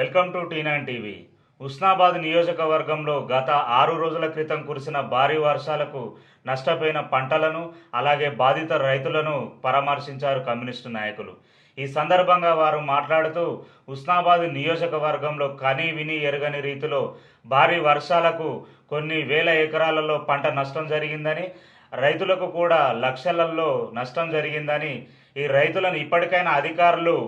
Welcome to T nine TV. Husnabad నియోజకవర్గంలో గత ఆరు రోజుల క్రితం కురిసిన భారీ వర్షాలకు నష్టపోయిన పంటలను అలాగే బాధిత రైతులను పరామర్శించారు కమ్యూనిస్టు నాయకులు. ఈ సందర్భంగా వారు మాట్లాడుతూ ఉస్నాబాద్ నియోజకవర్గంలో కని విని ఎరగని రీతిలో భారీ వర్షాలకు కొన్ని వేల ఎకరాలలో పంట నష్టం జరిగిందని రైతులకు కూడా లక్షలలో నష్టం జరిగిందని ఈ రైతులను ఇప్పటికైనా అధికారులు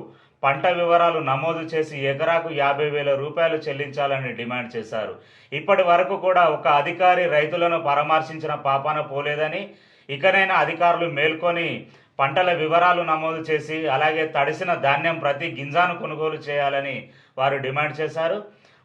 పంట వివరాలు నమోదు చేసి ఎకరాకు యాభై వేల రూపాయలు చెల్లించాలని డిమాండ్ చేశారు. ఇప్పటి వరకు కూడా ఒక అధికారి రైతులను పరామర్శించిన పాపాన పోలేదని ఇకనైనా అధికారులు మేల్కొని పంటల వివరాలు నమోదు చేసి అలాగే తడిసిన ధాన్యం ప్రతి గింజాను కొనుగోలు చేయాలని వారు డిమాండ్ చేశారు.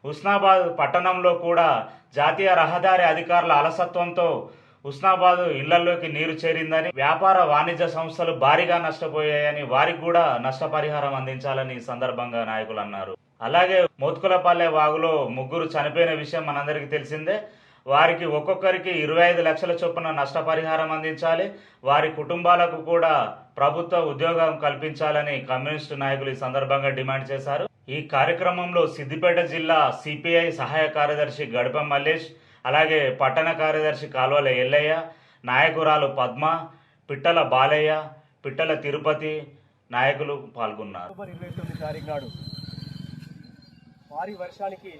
ఉస్నాబాద్ పట్టణంలో కూడా జాతీయ రహదారి అధికారుల అలసత్వంతో ఉస్నాబాద్ ఇళ్ళలోకి నీరు చేరిందని వ్యాపార వాణిజ్య సంస్థలు భారీగా నష్టపోయాయని వారికి కూడా నష్టపరిహారం అందించాలని ఈ సందర్భంగా నాయకులు అన్నారు. అలాగే మోత్కులపల్లె వాగులో ముగ్గురు చనిపోయిన విషయం మనందరికీ తెలిసిందే. వారికి ఒక్కొక్కరికి ఇరవై ఐదు లక్షల చొప్పున నష్టపరిహారం అందించాలి. వారి కుటుంబాలకు కూడా ప్రభుత్వ ఉద్యోగం కల్పించాలని కమ్యూనిస్టు నాయకులు ఈ సందర్భంగా డిమాండ్ చేశారు. ఈ కార్యక్రమంలో సిద్దిపేట జిల్లా సిపిఐ సహాయ కార్యదర్శి గడప మల్లేష్ అలాగే పట్టణ కార్యదర్శి కాల్వల ఎల్లయ్య నాయకురాలు పద్మ పిట్టల బాలయ్య పిట్టల తిరుపతి నాయకులు పాల్గొన్నారు. ఇరవై తొమ్మిది తారీఖు నాడు భారీ వర్షానికి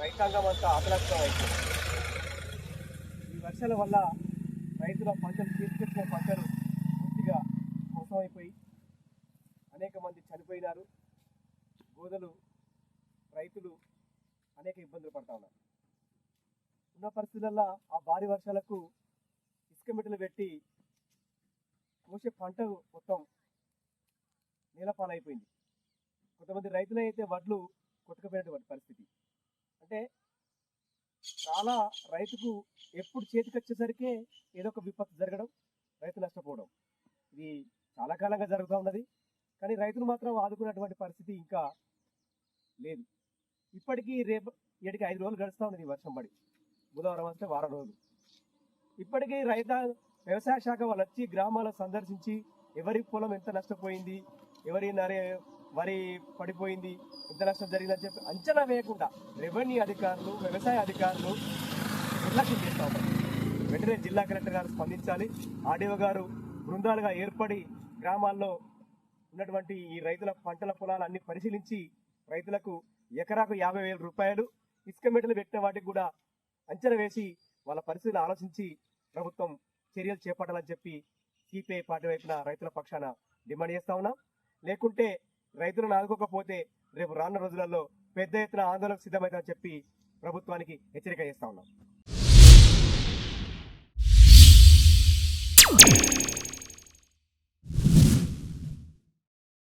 రైతాంగం అంతా ఆకలక్షం అయింది. ఈ వర్షాల వల్ల రైతుల పంటలు తీసుకొచ్చిన పంటలు పూర్తిగా మోసమైపోయి అనేక మంది చనిపోయినారు. గోదలు రైతులు అనేక ఇబ్బందులు పడతా ఉన్నారు. ఉన్న పరిస్థితులలో ఆ భారీ వర్షాలకు ఇసుక మెట్టలు పెట్టి కోసే పంట మొత్తం నేలపాలైపోయింది. కొంతమంది రైతులు అయితే వడ్లు కొట్టుకుపోయినటువంటి పరిస్థితి. అంటే చాలా రైతుకు ఎప్పుడు చేతికి వచ్చేసరికే ఏదో ఒక విపత్తు జరగడం రైతు నష్టపోవడం. ఇది చాలా కాలంగా జరుగుతూ ఉన్నది. కానీ రైతులు మాత్రం ఆదుకున్నటువంటి పరిస్థితి ఇంకా లేదు. ఇప్పటికీ రేపు ఏడికి ఐదు రోజులు గడుస్తూ ఉన్నది ఈ వర్షం పడి. బుధవారం వస్తే వారం రోజులు. ఇప్పటికీ రైత వ్యవసాయ శాఖ వాళ్ళు వచ్చి గ్రామాలను సందర్శించి ఎవరి పొలం ఎంత నష్టపోయింది ఎవరి నరే వరి పడిపోయింది ఎంత నష్టం జరిగిందని చెప్పి అంచనా వేయకుండా రెవెన్యూ అధికారులు వ్యవసాయ అధికారులు నిర్లక్ష్యం చేస్తూ ఉన్నారు. వెంటనే జిల్లా కలెక్టర్ గారు స్పందించాలి. ఆర్డీఓ గారు బృందాలుగా ఏర్పడి గ్రామాల్లో ఉన్నటువంటి ఈ రైతుల పంటల పొలాలన్నీ పరిశీలించి రైతులకు ఎకరాకు యాభై వేల రూపాయలు ఇసుక మెటలు పెట్టిన వాటికి కూడా అంచనా వేసి వాళ్ళ పరిస్థితులు ఆలోచించి ప్రభుత్వం చర్యలు చేపట్టాలని చెప్పి సిపిఐ పార్టీ వైపున రైతుల పక్షాన డిమాండ్ చేస్తా ఉన్నాం. లేకుంటే రైతులను ఆదుకోకపోతే రేపు రానున్న రోజులలో పెద్ద ఎత్తున ఆందోళనకు సిద్ధమవుతామని చెప్పి ప్రభుత్వానికి హెచ్చరిక చేస్తా ఉన్నాం.